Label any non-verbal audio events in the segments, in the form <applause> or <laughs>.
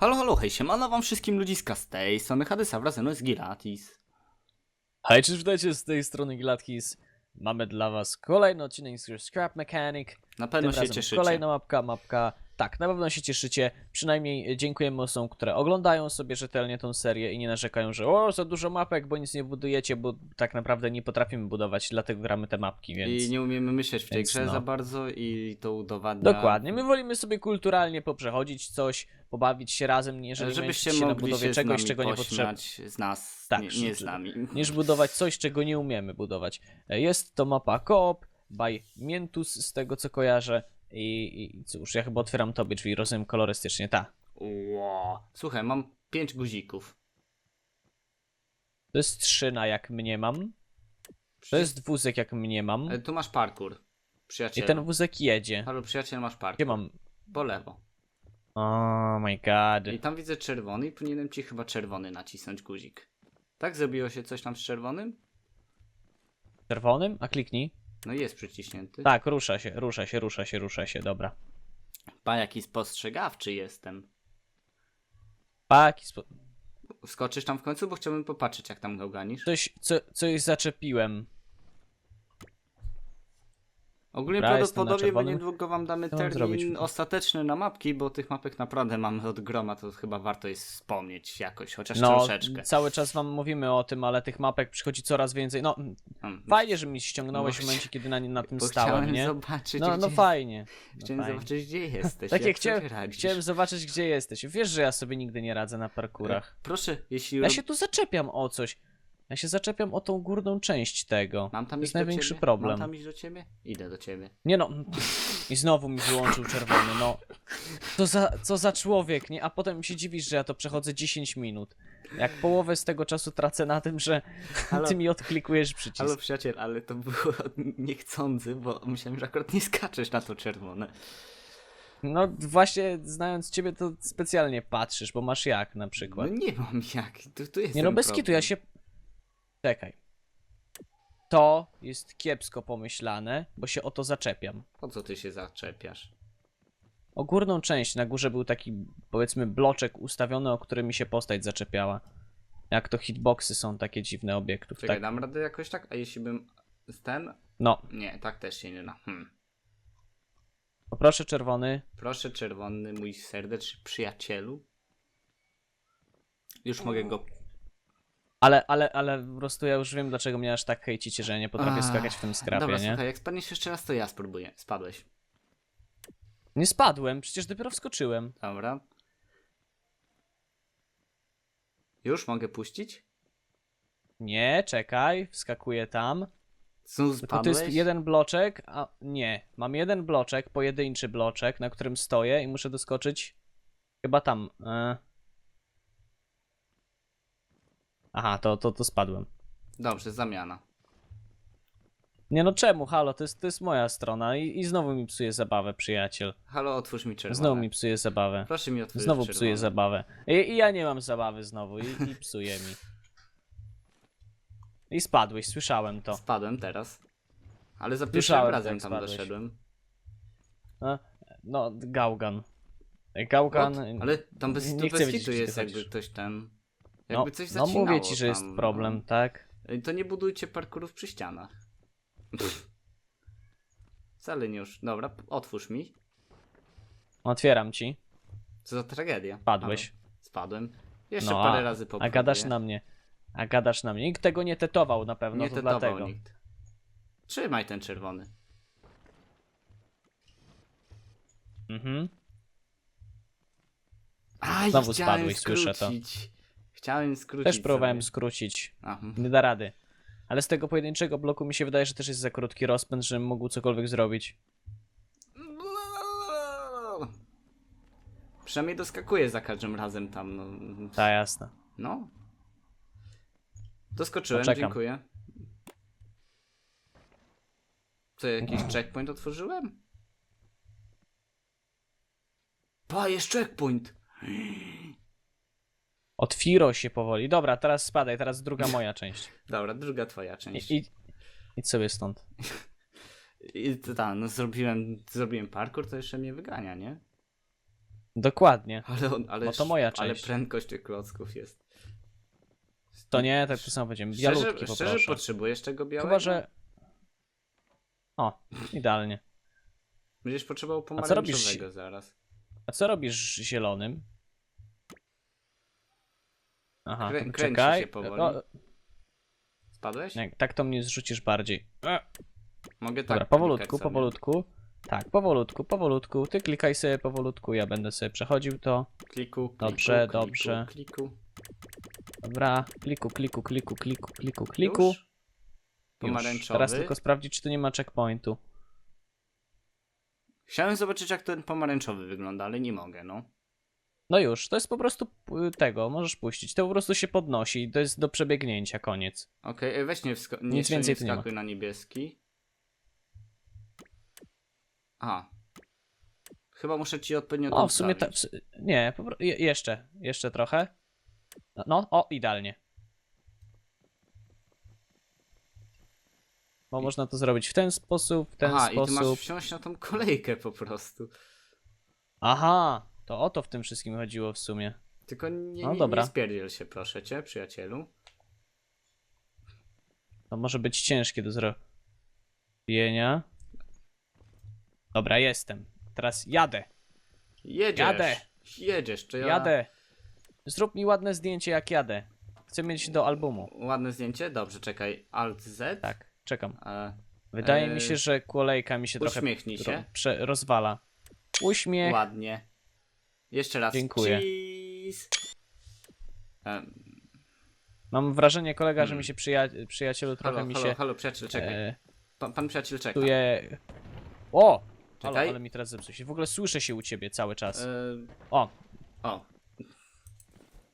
Halo, halo, hej, siemano wam wszystkim ludziska z tej strony Hadysa, wraz ze mną jest Giratis. Hej, cześć, witajcie z tej strony Gladkis. Mamy dla was kolejny odcinek z Scrap Mechanic. Na pewno Tym się razem cieszycie. Kolejna mapka, mapka. Tak, na pewno się cieszycie. Przynajmniej dziękujemy osobom, które oglądają sobie rzetelnie tą serię i nie narzekają, że o, za dużo mapek, bo nic nie budujecie, bo tak naprawdę nie potrafimy budować, dlatego gramy te mapki, więc... I nie umiemy myśleć w tej więc grze no. za bardzo i to udowadnia. Dokładnie, my wolimy sobie kulturalnie poprzechodzić coś, pobawić się razem, jeżeli Żebyście się na mogli budowie się czegoś, czego nie pośmiać z nas, Tak, nie, nie z nami. <laughs> niż budować coś, czego nie umiemy budować. E, Jest to mapa Coop by Mientus, z tego co kojarzę. I, I cóż, ja chyba otwieram tobie drzwi, rozumiem kolorystycznie, tak. Ło. Słuchaj, mam pięć guzików. To jest trzyna, jak mnie mam. To jest wózek, jak mnie mam. Ale tu masz parkour. I Przyjaciel. ten wózek jedzie. Halo, przyjaciel, masz Gdzie parkour. mam? Po lewo. Oh my god. I tam widzę czerwony i powinienem ci chyba czerwony nacisnąć guzik. Tak zrobiło się coś tam z czerwonym? Czerwonym? A kliknij. No jest przyciśnięty. Tak, rusza się, rusza się, rusza się, rusza się, dobra. Pa, jaki spostrzegawczy jestem. Paki, spo... Wskoczysz tam w końcu, bo chciałbym popatrzeć, jak tam gałganisz. coś, co, coś zaczepiłem. Ogólnie Dobra, prawdopodobnie czerwonym. niedługo wam damy Co termin ostateczny na mapki, bo tych mapek naprawdę mamy od groma, to chyba warto jest wspomnieć jakoś, chociaż No, troszeczkę. cały czas wam mówimy o tym, ale tych mapek przychodzi coraz więcej. No, Hmm. fajnie, że mi ściągnąłeś Bo w momencie, kiedy na, na tym stałem, chciałem nie? zobaczyć, No, no gdzie... fajnie. No Chciałem fajnie. zobaczyć, gdzie <laughs> jesteś. Tak jak chciałem, chciałem zobaczyć, gdzie jesteś. Wiesz, że ja sobie nigdy nie radzę na parkurach. Proszę, jeśli... Ja się tu zaczepiam o coś. Ja się zaczepiam o tą górną część tego. Mam tam to jest największy ciebie? problem. Mam tam iść do ciebie? Idę do ciebie. Nie no. I znowu mi wyłączył czerwony, no. Co za, co za człowiek, nie? A potem się dziwisz, że ja to przechodzę 10 minut. Jak połowę z tego czasu tracę na tym, że Halo? ty mi odklikujesz przycisk. Halo przyjaciel, ale to było niechcący, bo myślałem, że akurat nie skaczesz na to czerwone. No właśnie, znając ciebie, to specjalnie patrzysz, bo masz jak na No przykład. nie mam jak, tu, tu jest Nie no, bez problem. kitu, ja się... Czekaj. To jest kiepsko pomyślane, bo się o to zaczepiam. Po co ty się zaczepiasz? O górną część, na górze był taki, powiedzmy, bloczek ustawiony, o który mi się postać zaczepiała. Jak to hitboxy są takie dziwne obiektów, Czekaj, tak? dam radę jakoś tak? A jeśli bym z ten? No, Nie, tak też się nie da. Hmm. poproszę czerwony. Proszę czerwony, mój serdeczny przyjacielu. Już mogę go... Ale, ale, ale po prostu ja już wiem, dlaczego mnie aż tak hejcicie, że ja nie potrafię Ach, skakać w tym skrapie, Dobra, nie? słuchaj, jak spadniesz jeszcze raz, to ja spróbuję. Spadłeś. Nie spadłem, przecież dopiero wskoczyłem. Dobra. Już mogę puścić? Nie, czekaj, wskakuję tam. Znów Tylko to spadłeś? jest jeden bloczek, a nie. Mam jeden bloczek, pojedynczy bloczek, na którym stoję i muszę doskoczyć chyba tam. E... Aha, to, to, to spadłem. Dobrze, zamiana. Nie no czemu, halo, to jest, to jest moja strona i, i znowu mi psuje zabawę, przyjaciel. Halo, otwórz mi czerwone. Znowu mi psuje zabawę. Proszę mi otworzyć Znowu czerwone. psuje zabawę. I, I ja nie mam zabawy znowu i, i psuje mi. I spadłeś, słyszałem to. Spadłem teraz. Ale za pierwszym Słyszałem, razem jak tam spadłeś. doszedłem. No, no gałgan. Gałgan. What? Ale tam bez, nie chcę bez wiedzieć, kitu ty jest jakby ktoś ten... No, Jakby coś no zacinało mówię ci, że jest tam, problem, no. tak? To nie budujcie parkurów przy ścianach. Wcale nie już. Dobra, otwórz mi. Otwieram ci. Co za tragedia. Padłeś. Halo. Spadłem. Jeszcze No, parę a- razy A popróbuję. gadasz na mnie. A gadasz na mnie. Nikt tego nie tetował na pewno, Nie to tetował dlatego. nikt. Trzymaj ten czerwony. Mhm. Aj, Znowu spadłeś, słyszę to. Chciałem skrócić Też próbowałem sobie. skrócić. Aha. Nie da rady. Ale z tego pojedynczego bloku mi się wydaje, że też jest za krótki rozpęd, żebym mógł cokolwiek zrobić. Przynajmniej doskakuje za każdym razem tam. No. Ta jasne. no. Doskoczyłem, Poczekam. dziękuję. Co, jakiś checkpoint otworzyłem? Pa, jest checkpoint! Otwiro się powoli. Dobra, teraz spadaj, teraz druga moja część. <laughs> Dobra, druga twoja część. I, i, idź sobie stąd. <laughs> I to tam, no zrobiłem, zrobiłem parkour, to jeszcze mnie wygania, nie? Dokładnie. Ale, on, ale, No to moja ale część. prędkość tych klocków jest. To nie, tak to samo będziemy. Szczerze, Bialutki szczerze poproszę. potrzebujesz tego białego? Chyba, że... O, idealnie. Będziesz potrzebował A co robisz- pomarańczowego zaraz. A co robisz zielonym? Aha, Krę- to kręci czekaj. się powoli. O, Spadłeś? nie, tak to mnie zrzucisz bardziej. E, Mogę tak Dobra, klikać powolutku, sobie. powolutku. Tak, powolutku, powolutku. Ty klikaj sobie powolutku, ja będę sobie przechodził to. Kliku, kliku, Dobrze, kliku, dobrze. Kliku. Dobra, kliku, kliku, kliku, kliku, kliku, kliku. Już? Już. Pomarańczowy. Teraz tylko sprawdzić, czy tu nie ma checkpointu. Chciałem zobaczyć jak ten pomarańczowy wygląda, ale nie mogę, no. No już, to jest po prostu y, tego, możesz puścić. To po prostu się podnosi i to jest do przebiegnięcia, koniec. Okej, e, weź nie, wsko- nie, Nic więcej nie tu nie wskakuj na niebieski. A. Chyba muszę ci odpowiednio to w sumie ta, w, nie, je, jeszcze, jeszcze trochę. No, No, o, idealnie. Bo można to zrobić w ten sposób, w ten Aha, i ty masz sposób. wsiąść na tą kolejkę po prostu. Aha, to o to w tym wszystkim chodziło w sumie. Tylko nie, No dobra. nie spierdziel się, proszę cię, przyjacielu. To może być ciężkie do zrobienia. Dobra, jestem. Teraz jadę, Jedziesz. Jadę. Jedziesz, to ja... jadę. Zrób mi ładne zdjęcie jak jadę. Chcę mieć do albumu. Ładne zdjęcie? Dobrze, czekaj. Alt Z. Tak, czekam. E, Wydaje Eee, mi się, że kolejka mi się trochę uśmiechnij się. ro- prze- rozwala. Uśmiech. Ładnie. Jeszcze raz. Dziękuję. Cheese. Mam wrażenie, kolega, że Hmm. mi się przyja- przyjacielu trochę halo, mi halo, się halo, przyjaciel, czekaj. e, Pan, pan przyjaciel czeka. O! Halo, Czekaj. ale mi teraz zepsuł się. W ogóle słyszę się u ciebie cały czas. E, O, o.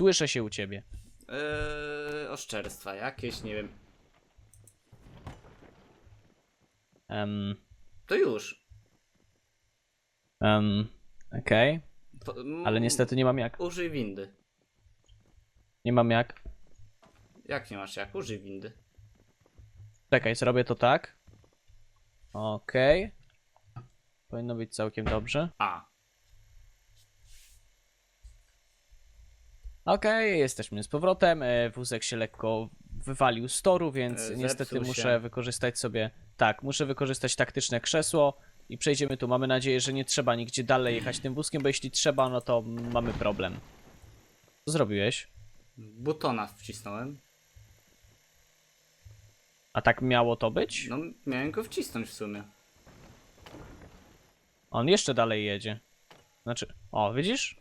słyszę się u ciebie. E, oszczerstwa jakieś, nie wiem. Um, To już. um, Okej, To, mm, ale niestety nie mam jak. Użyj windy. Nie mam jak. Jak nie masz jak? Użyj windy. Czekaj, zrobię to tak. Okej. Powinno być całkiem dobrze. A. Okej, jesteśmy z powrotem. E, Wózek się lekko wywalił z toru, więc E, niestety zepsuł muszę się. wykorzystać sobie. Tak, muszę wykorzystać taktyczne krzesło i przejdziemy tu. Mamy nadzieję, że nie trzeba nigdzie dalej jechać tym wózkiem, bo jeśli trzeba, no to mamy problem. Co zrobiłeś? Butona wcisnąłem. A tak miało to być? No, miałem go wcisnąć w sumie. On jeszcze dalej jedzie. Znaczy, o, widzisz?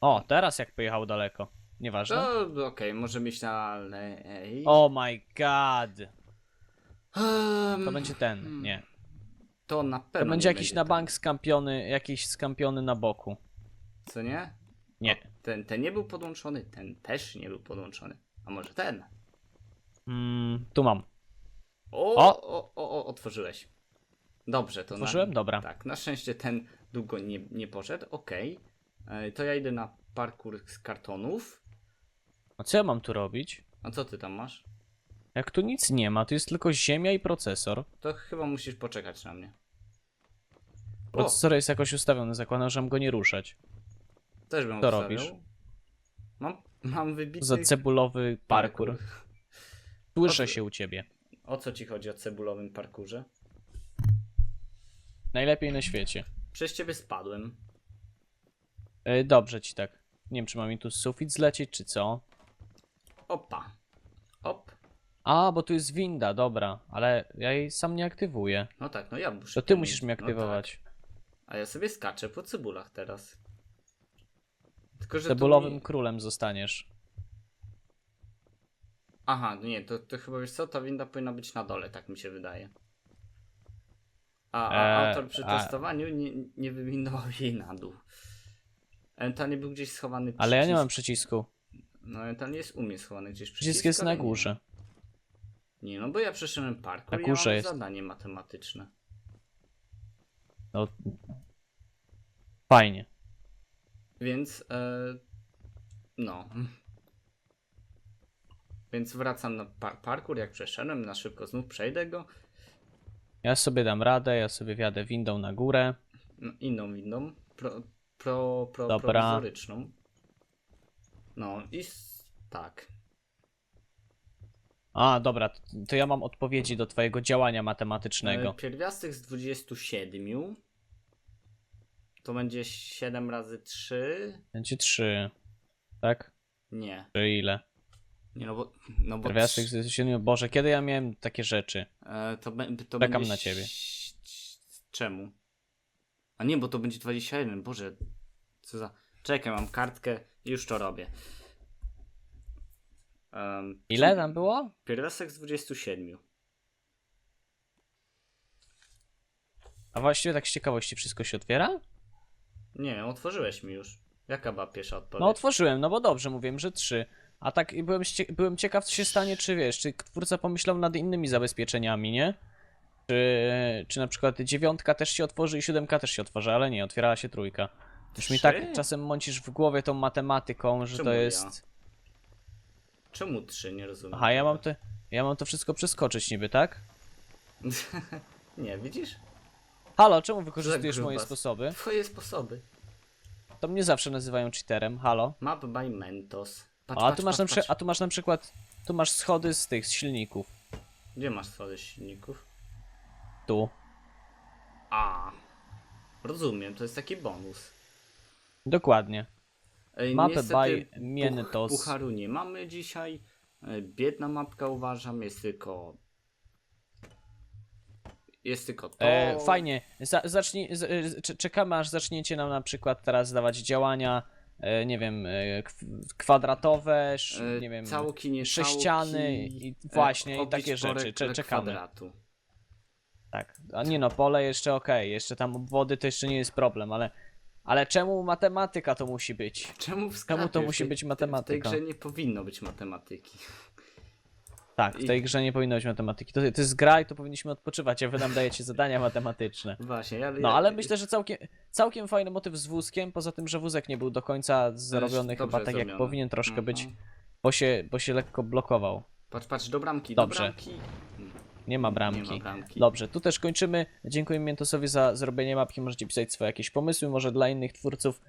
O, teraz jak pojechał daleko. Nieważne. To okej, może mieć dalej. Oh my god. To będzie ten, nie. To na pewno. To będzie jakiś będzie na ten. bank skampiony, jakiś skampiony na boku. Co nie? Nie. Ten, ten nie był podłączony, ten też nie był podłączony. A może ten? Mm, tu mam. O, O! o, o, o otworzyłeś. Dobrze, to Otworzyłem? Na, Dobra. Tak, na szczęście ten długo nie, nie poszedł. Okej. E, To ja idę na parkour z kartonów. A co ja mam tu robić? A co ty tam masz? Jak tu nic nie ma, tu jest tylko ziemia i procesor. To chyba musisz poczekać na mnie. Procesor jest jakoś ustawiony, zakładam, że mam go nie ruszać. też bym co ustawiał. robisz? Mam, mam wybitny Za cebulowy parkour. Słyszę się u ciebie. O co ci chodzi o cebulowym parkurze? Najlepiej na świecie. Przez ciebie spadłem. E, dobrze ci tak. Nie wiem, czy mam mi tu sufit zlecieć, czy co. Opa. Op. A, bo tu jest winda, dobra, ale ja jej sam nie aktywuję. No tak, no ja muszę. To ty musisz mnie aktywować. No tak. A ja sobie skaczę po cebulach teraz. Tylko, że Cebulowym mi... królem zostaniesz. Aha, no nie, to, to chyba wiesz co, ta winda powinna być na dole, tak mi się wydaje. A, a Eee, autor przy a- testowaniu nie, nie wywindował jej na dół. Ewentualnie był gdzieś schowany. Ale ja nie mam przycisku. No ewentualnie jest u mnie schowany gdzieś przycisk. Przycisk jest ale na nie. górze. Nie, no bo ja przeszedłem parkour Na i ja górze mam jest. zadanie matematyczne. No. Fajnie. Więc, e, no. Więc wracam na par parkour, jak przeszedłem, na szybko znów przejdę go. Ja sobie dam radę, ja sobie wjadę windą na górę. No, inną windą. Pro pro, pro, Dobra. prowizoryczną. No i s- tak. A, dobra, to, ja mam odpowiedzi do twojego działania E, matematycznego. Pierwiastek z 27 to będzie 7 razy 3. Będzie 3. Tak? Nie. Czy ile? Nie no bo. No bo Pierwiastek z 7. Boże, kiedy ja miałem takie rzeczy? e, to, be, to Czekam będzie. na ciebie. Czemu? A nie, bo to będzie 21. Boże. Co za. Czekaj, mam kartkę i już to robię. Um, Ile tam było? Pierwiastek z 27. A właściwie tak z ciekawości wszystko się otwiera? Nie otworzyłeś mi już. Jaka była pierwsza odpowiedź? No otworzyłem, no bo dobrze, mówiłem, że 3. A tak i byłem, byłem ciekaw, co się stanie, czy wiesz, czy twórca pomyślał nad innymi zabezpieczeniami, nie? Czy, czy na przykład dziewiątka też się otworzy i siódemka też się otworzy, ale nie, otwierała się trójka. Już mi tak Trzy? czasem mącisz w głowie tą matematyką, że Czemu to ja? Czemu 3? Nie rozumiem. Aha, ja mam te. Ja mam to wszystko przeskoczyć niby, tak? <laughs> Nie, widzisz? Halo, czemu wykorzystujesz moje grubas. sposoby? Twoje sposoby. To mnie zawsze nazywają cheaterem, halo. Map by Mentos. Patrz, A patrz, tu masz, patrz, na, patrz. A tu masz na przykład. Tu masz schody z tych z silników. Gdzie masz swoje silników? Tu. A. Rozumiem, to jest taki bonus. Dokładnie. Mapę by. Puch, pucharu nie mamy dzisiaj. E, Biedna mapka uważam, jest tylko... Jest tylko to. E, fajnie. Za, zacznij, z, e, cze- czekamy aż zaczniecie nam na przykład teraz dawać działania, e, nie wiem, e, kw- kwadratowe, sz, E, nie wiem, całki, nie sześciany całki, i- e, właśnie, i takie rzeczy. Cze- czekamy. kwadratu. tak. A nie no, pole jeszcze okej, jeszcze tam obwody to jeszcze nie jest problem, ale, ale czemu matematyka to musi być? Czemu w Czemu to musi tej- być W tej matematyka? grze nie powinno być matematyki. Tak, w tej grze nie powinno być matematyki. To, to jest gra i to powinniśmy odpoczywać, a wy nam dajecie zadania matematyczne. <laughs> Właśnie, ja, No ale myślę, że całkiem, całkiem fajny motyw z wózkiem, poza tym, że wózek nie był do końca zrobiony dobrze chyba tak jak zrobiony. powinien troszkę Mhm. być, bo się, bo się lekko blokował. Patrz, patrz, do bramki, Dobrze. do bramki. Nie ma Nie bramki. ma bramki. Dobrze, tu też kończymy. Dziękuję Miętosowi za zrobienie mapki. Możecie pisać swoje jakieś pomysły, może dla innych twórców.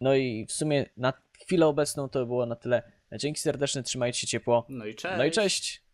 No i w sumie na chwilę obecną to było na tyle. Dzięki serdeczne, trzymajcie się ciepło. No i cześć. No i cześć!